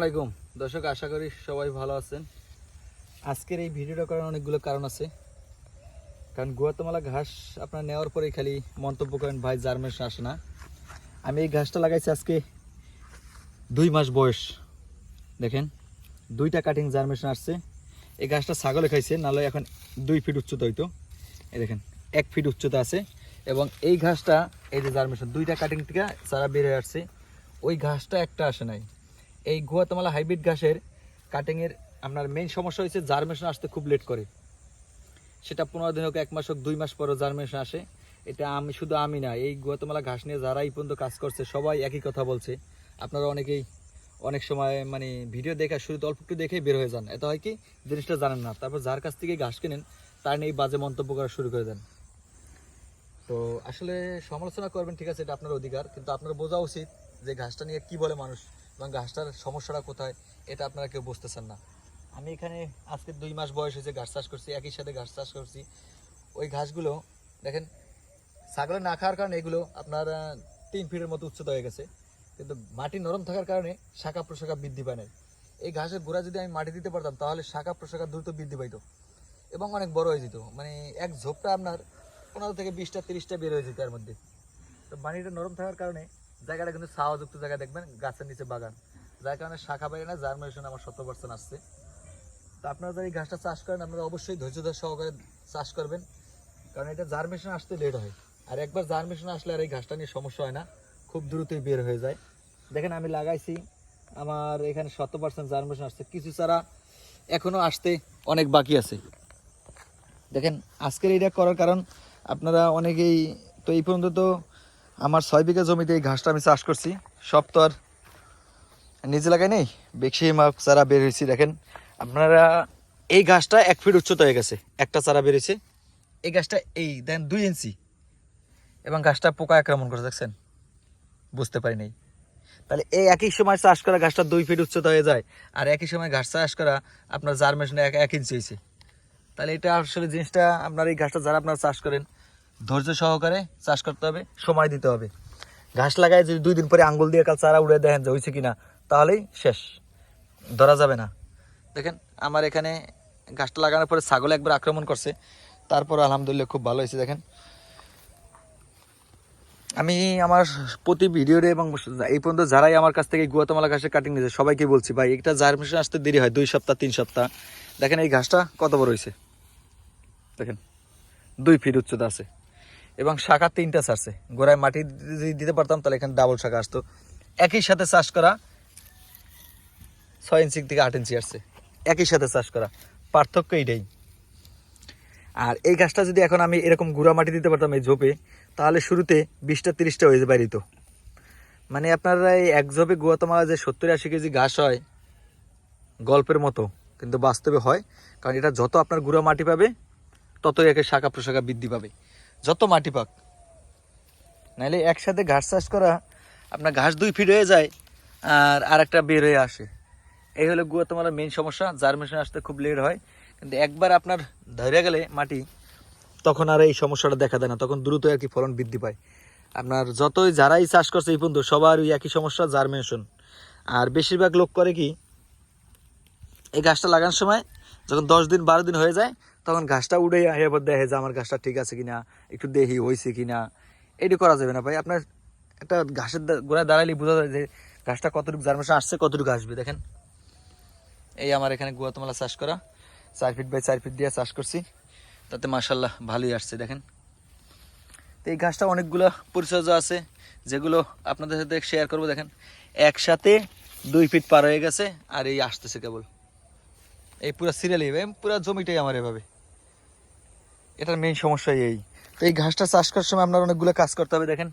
আলাইকুম। দর্শক, আশা করি সবাই ভালো আছেন। আজকের এই ভিডিওটা করার অনেকগুলো কারণ আছে। কারণ গুয়াতমালা ঘাস আপনার নেওয়ার পরেই খালি মন্তব্য করেন, ভাই জার্মেশন আসে না। আমি এই ঘাসটা লাগাইছি আজকে দুই মাস বয়স। দেখেন, দুইটা কাটিং জার্মেশন আসছে এই ঘাসটা ছাগলে খাইছে, নাহলে এখন দুই ফিট উচ্চতা হইতো। এই দেখেন, এক ফিট উচ্চতা আছে এবং এই ঘাসটা, এই যে জার্মেশন দুইটা কাটিং থেকে সারা বেড়ে আসছে। ওই ঘাসটা একটা আসে নাই। এই গুয়াতমালা হাইব্রিড ঘাসের কাটিংয়ের আপনার মেইন সমস্যা হয়েছে জার্মেশন আসতে খুব লেট করে। সেটা পনেরো দিন হোক, এক মাস হোক, দুই মাস পরও জার্মেশন আসে। এটা আমি শুধু আমি না, এই গুয়াতমালা ঘাস নিয়ে যারা এই পর্যন্ত কাজ করছে, সবাই একই কথা বলছে। আপনারা অনেকেই অনেক সময় মানে ভিডিও দেখা, শুরুতে অল্প একটু দেখেই বের হয়ে যান। এত হয় কি? জিনিসটা জানেন না। তারপর যার কাছ থেকে ঘাস কেনেন, তার নিয়ে বাজে মন্তব্য করা শুরু করে দেন। তো আসলে সমালোচনা করবেন, ঠিক আছে, এটা আপনার অধিকার। কিন্তু আপনার বোঝা উচিত যে ঘাসটা নিয়ে কি বলে মানুষ। এবং ঘাসটার সমস্যাটা কোথায়, এটা আপনারা কেউ বুঝতেছেন না। আমি এখানে আজকে দুই মাস বয়স হয়েছে ঘাস চাষ করছি, একই সাথে ঘাস চাষ করছি। ওই ঘাসগুলো দেখেন ছাগলে না খাওয়ার কারণে এগুলো আপনার তিন ফিটের মতো উচ্চতা হয়ে গেছে। কিন্তু মাটি নরম থাকার কারণে শাখা প্রশাখা বৃদ্ধি পায় না এই ঘাসের গোড়া যদি আমি মাটি দিতে পারতাম, তাহলে শাখা প্রশাখা দ্রুত বৃদ্ধি পাইতো এবং অনেক বড় হয়ে যেত। মানে এক ঝোপটা আপনার পনেরো থেকে বিশটা, তিরিশটা বের হয়ে যেত এর মধ্যে। তো মাটিটা নরম থাকার কারণে জায়গাটা কিন্তু ছাওয়াযুক্ত জায়গা দেখবেন, গাছের নিচে বাগান। যার কারণে শাখা বাইরে না জার্মিনেশন আমার শত পার্সেন্ট আসছে। তো আপনারা যারা এই ঘাসটা চাষ করেন, আপনারা অবশ্যই ধৈর্য ধরে সহকারে চাষ করবেন, কারণ এটা জার্মিনেশন আসতে লেট হয়। আর একবার জার্মিনেশন আসলে আর এই ঘাসটা নিয়ে সমস্যা হয় না, খুব দ্রুতই বের হয়ে যায়। দেখেন আমি লাগাইছি, আমার এখানে শত পার্সেন্ট জার্মিনেশন আসছে। কিছু ছাড়া এখনও আসতে অনেক বাকি আছে। দেখেন, আজকের এটা করার কারণ আপনারা অনেকেই, তো এই পর্যন্ত তো আমার ছয় বিঘা জমিতে এই ঘাসটা আমি চাষ করছি। সব তো আর নিজে লাগাই নেই। বেশি মাপ চারা বের হয়েছি, দেখেন। আপনারা এই ঘাসটা এক ফিট উচ্চতা হয়ে গেছে। একটা চারা বেরিয়েছে এই গাছটা এই দেন দুই ইঞ্চি। এবং গাছটা পোকা আক্রমণ করে দেখছেন? বুঝতে পারি নাই। তাহলে এই একই সময় চাষ করা গাছটা দুই ফিট উচ্চতা হয়ে যায়। আর একই সময় ঘাস চাষ করা আপনার জার্মেশনে এক এক ইঞ্চি হয়েছে। তাহলে এটা আসলে জিনিসটা, আপনার এই ঘাসটা যারা আপনারা চাষ করেন ধৈর্য সহকারে চাষ করতে হবে, সময় দিতে হবে। ঘাস লাগায় যদি দুই দিন পরে আঙ্গুল দিয়ে কাল চারা উড়ে দেখেন যে হয়েছে কিনা, তাহলেই শেষ। ধরা যাবে না। দেখেন, আমার এখানে গাছটা লাগানোর পরে ছাগল একবার আক্রমণ করছে, তারপর আলহামদুলিল্লাহ খুব ভালো হয়েছে, দেখেন। আমি আমার প্রতি ভিডিওরে এবং এই পর্যন্ত যারাই আমার কাছ থেকে গুয়াতমালা ঘাসের কাটিং নিয়েছে, সবাইকে বলছি, ভাই, একটা জার্মিনেশন আসতে দেরি হয়, দুই সপ্তাহ, তিন সপ্তাহ। দেখেন এই ঘাসটা কত বড় হয়েছে। দেখেন, দুই ফিট উচ্চতা আছে। এবং শাখা তিনটা ছাড়ছে। গোড়ায় মাটি দিতে পারতাম, তাহলে এখানে ডাবল শাখা আসতো। একই সাথে চাষ করা ছয় ইঞ্চি থেকে আট ইঞ্চি আসছে। একই সাথে চাষ করা। পার্থক্য এইটাই। আর এই গাছটা যদি এখন আমি এরকম গুঁড়া মাটি দিতে পারতাম এই ঝোপে, তাহলে শুরুতে বিশটা তিরিশটা হয়ে বাড়িত মানে আপনারা এই এক ঝোপে গুয়াতমালা যে সত্তর আশি কেজি ঘাস হয়, গল্পের মতো, কিন্তু বাস্তবে হয়। কারণ এটা যত আপনার গুঁড়া মাটি পাবে, ততই একে শাখা প্রশাখা বৃদ্ধি পাবে। যত মাটি পাক। নাহলে একসাথে ঘাস চাষ করা, আপনার ঘাস দুই ফিট হয়ে যায় আর আরেকটা বের হয়ে আসে। এই হলো গুয়াতমালার মেন সমস্যা জার্মেশন আসতে খুব লেট হয়। কিন্তু একবার আপনার ধরে গেলে মাটি, তখন আর এই সমস্যাটা দেখা দেয় না, তখন দ্রুত আর কি ফলন বৃদ্ধি পায়। আপনার যতই যারাই চাষ করছে এই পর্যন্ত সবার ওই একই সমস্যা জার্মিনেশন আর বেশিরভাগ লোক করে কি, এই গাছটা লাগানোর সময় যখন দশ দিন, বারো দিন হয়ে যায় তখন ঘাসটা উড়ে এবার দেখে যে আমার গাছটা ঠিক আছে কিনা, একটু দেহি হয়েছে কিনা। এটি করা যাবে না ভাই, আপনার একটা ঘাসের গোড়ায় দাঁড়ালে বোঝা যায় যে ঘাসটা কতটুকু জার্মেশন আসছে কতটুকু আসবে, দেখেন। এই আমার এখানে গুয়াতমালা চাষ করা। চার ফিট বাই চার ফিট দিয়ে চাষ করছি। তাতে মাসাল্লাহ ভালোই আসছে, দেখেন। তো এই ঘাসটা অনেকগুলো পরিচর্যা আছে, যেগুলো আপনাদের সাথে শেয়ার করব, দেখেন। একসাথে দুই ফিট পার হয়ে গেছে, আর এই আসতেছে কেবল। এই পুরো সিরিয়াল এইভাবে পুরো জমিটাই আমার এভাবে। এটার মেইন সমস্যা এই। তো এই ঘাসটা চাষ করার সময় আপনার অনেকগুলো কাজ করতে হবে, দেখেন।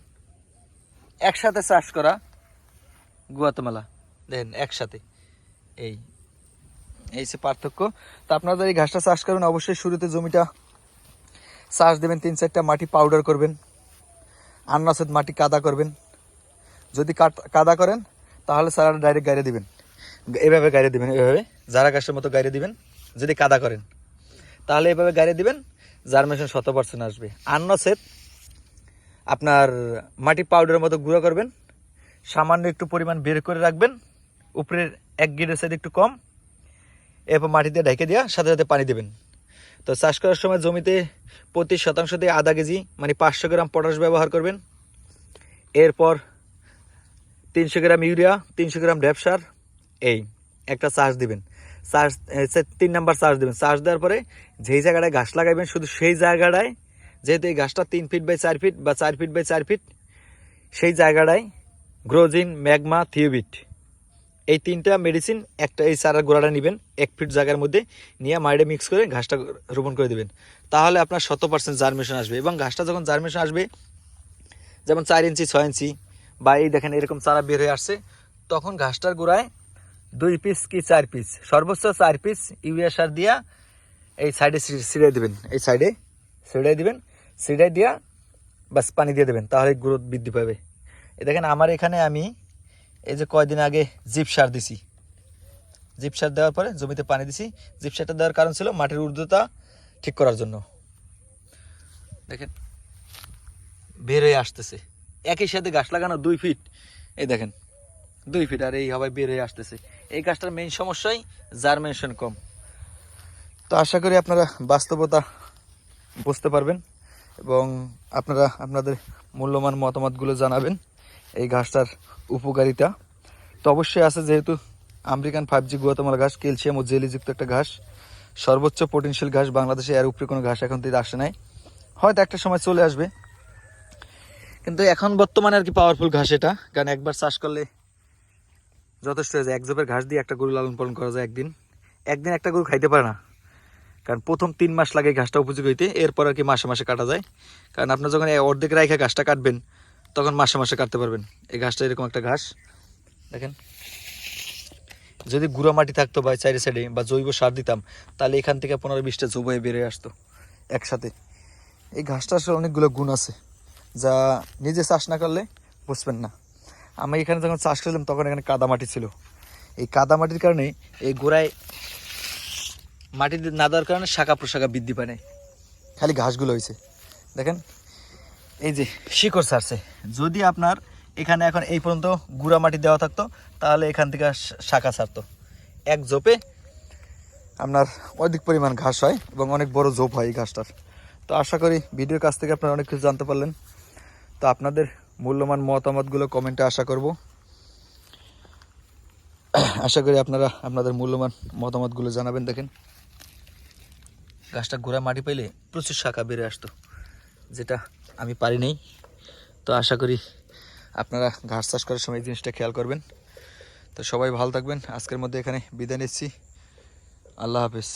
একসাথে চাষ করা গুয়াতমালা। দেখেন, একসাথে। এই এই সে পার্থক্য। তো আপনারা এই ঘাসটা চাষ করবেন অবশ্যই শুরুতে জমিটা চাষ দেবেন, তিন চারটা মাটি পাউডার করবেন। আন্নাসেদ মাটি কাদা করবেন। যদি কাদা করেন, তাহলে সারাটা ডাইরেক্ট গাড়ি দেবেন। এভাবে গাড়ি দিবেন, এভাবে। যারা ঘাসের মতো গাড়ি দিবেন, যদি কাদা করেন, তাহলে এভাবে গাড়ি দিবেন জার্মেশন শত পার্সেন্ট আসবে। আন্নাসেদ আপনার মাটি পাউডারের মতো গুঁড়ো করবেন, সামান্য একটু পরিমাণ বের করে রাখবেন, উপরের এক গেটের সাইড একটু কম, এরপর মাটি দিয়ে ঢেকে দেওয়া সাথে সাথে পানি দেবেন। তো চাষ করার সময় জমিতে প্রতি শতাংশ দিয়ে আধা কেজি মানে পাঁচশো গ্রাম পটাশ ব্যবহার করবেন। এরপর তিনশো গ্রাম ইউরিয়া, তিনশো গ্রাম ড্যাপসার এই একটা চাষ দিবেন। চাষ তিন নাম্বার চার্জ দিবেন। চার্জ দেওয়ার পরে যেই জায়গাটায় গাছ লাগাবেন শুধু সেই জায়গাটায়, যেহেতু এই গাছটা তিন ফিট বাই চার ফিট বা চার ফিট বাই চার ফিট সেই জায়গাটায় গ্রোজিন, ম্যাগমা, থিওবিট, এই তিনটা মেডিসিন একটা এই চারার গোড়াটা নেবেন, এক ফিট জায়গার মধ্যে নিয়ে মাইডে মিক্স করে ঘাসটা রোপণ করে দেবেন। তাহলে আপনার শত পার্সেন্ট জার্মেশন আসবে এবং ঘাসটা যখন জার্মেশন আসবে, যেমন চার ইঞ্চি, ছয় ইঞ্চি বা এই দেখেন এরকম চারা বের হয়ে আসছে, তখন ঘাসটার গোড়ায় দুই পিস কি চার পিস সর্বোচ্চ চার পিস ইউরিয়া সার দিয়া এই সাইডে ছিড়ে দেবেন। এই সাইডে ছিড়াই দিবেন। ছিড়াই দিয়া বাস পানি দিয়ে দেবেন, তাহলে গ্রোথ বৃদ্ধি পাবে। এই দেখেন, আমার এখানে আমি এই যে কয়দিন আগে জিপ সার দিছি। জিপ সার দেওয়ার পরে জমিতে পানি দিছি। জিপ সারটা দেওয়ার কারণ ছিল মাটির উর্দুতা ঠিক করার জন্য। দেখেন, বের হয়ে আসতেছে। একই সাথে গাছ লাগানো দুই ফিট এই দেখেন দুই ফিট আর এই হাওয়ায় বের হয়ে আসতেছে। এই গাছটার মেইন সমস্যাই জার্মেশন কম। তো আশা করি আপনারা বাস্তবতা বুঝতে পারবেন এবং আপনারা আপনাদের মূল্যবান মতামতগুলো জানাবেন এই ঘাসটার উপকারিতা। তো অবশ্যই আছে যেহেতু আমেরিকান ফাইভ জি গুয়াতমালা ঘাস ক্যালসিয়াম ও জেলিযুক্ত একটা ঘাস সর্বোচ্চ পোটেনশিয়াল ঘাস বাংলাদেশে এর উপরে কোনো ঘাস এখন থেকে আসে নাই। হয়তো একটা সময় চলে আসবে। কিন্তু এখন বর্তমানে আর কি পাওয়ারফুল ঘাস এটা, কারণ একবার চাষ করলে যথেষ্ট হয়ে যায় এক জোপের ঘাস দিয়ে একটা গরু লালন পালন করা যায় একদিন। একদিন একটা গরু খাইতে পারে না। কারণ প্রথম তিন মাস লাগে ঘাসটা উপযোগী হইতে, এরপর আর কি মাসে মাসে কাটা যায়। কারণ আপনার যখন অর্ধেক রাইখা ঘাসটা কাটবেন, তখন মাসে মাসে কাটতে পারবেন। এই ঘাসটা এরকম একটা ঘাস। দেখেন। যদি গুঁড়া মাটি থাকতো বা চারি সাইডে বা জৈব সার দিতাম, তাহলে এখান থেকে পনেরো বিশটা জৈবয়ে বেড়ে আসতো একসাথে। এই ঘাসটা আসলে অনেকগুলো গুণ আছে, যা নিজে চাষ না করলে বুঝবেন না। আমি এখানে যখন চাষ করলাম, তখন এখানে কাদা মাটি ছিল। এই কাদা মাটির কারণে এই গোড়ায় মাটি না দেওয়ার কারণে শাখা প্রশাখা বৃদ্ধি পায় নাই। খালি ঘাসগুলো হয়েছে। দেখেন, এই যে শিকড় ছাড়ছে। যদি আপনার এখানে এখন এই পর্যন্ত গুঁড়া মাটি দেওয়া থাকতো, তাহলে এখান থেকে শাখা ছাড়তো। এক জোপে আপনার অধিক পরিমাণ ঘাস হয় এবং অনেক বড় ঝোপ হয় এই ঘাসটার। তো আশা করি ভিডিওর কাছ থেকে আপনারা অনেক কিছু জানতে পারলেন। তো আপনাদের মূল্যবান মতামতগুলো কমেন্টে আশা করব। আশা করি আপনারা আপনাদের মূল্যবান মতামতগুলো জানাবেন, দেখেন। গাছটা গোড়া মাটি পাইলে প্রচুর শাখা বেড়ে আসতো, যেটা আমি পারি নাই। তো আশা করি আপনারা ঘাস চাষ করার সময় এই জিনিসটা খেয়াল করবেন। তো সবাই ভালো থাকবেন, আজকের মধ্যে এখানে বিদায় নিচ্ছি। আল্লাহ হাফেজ।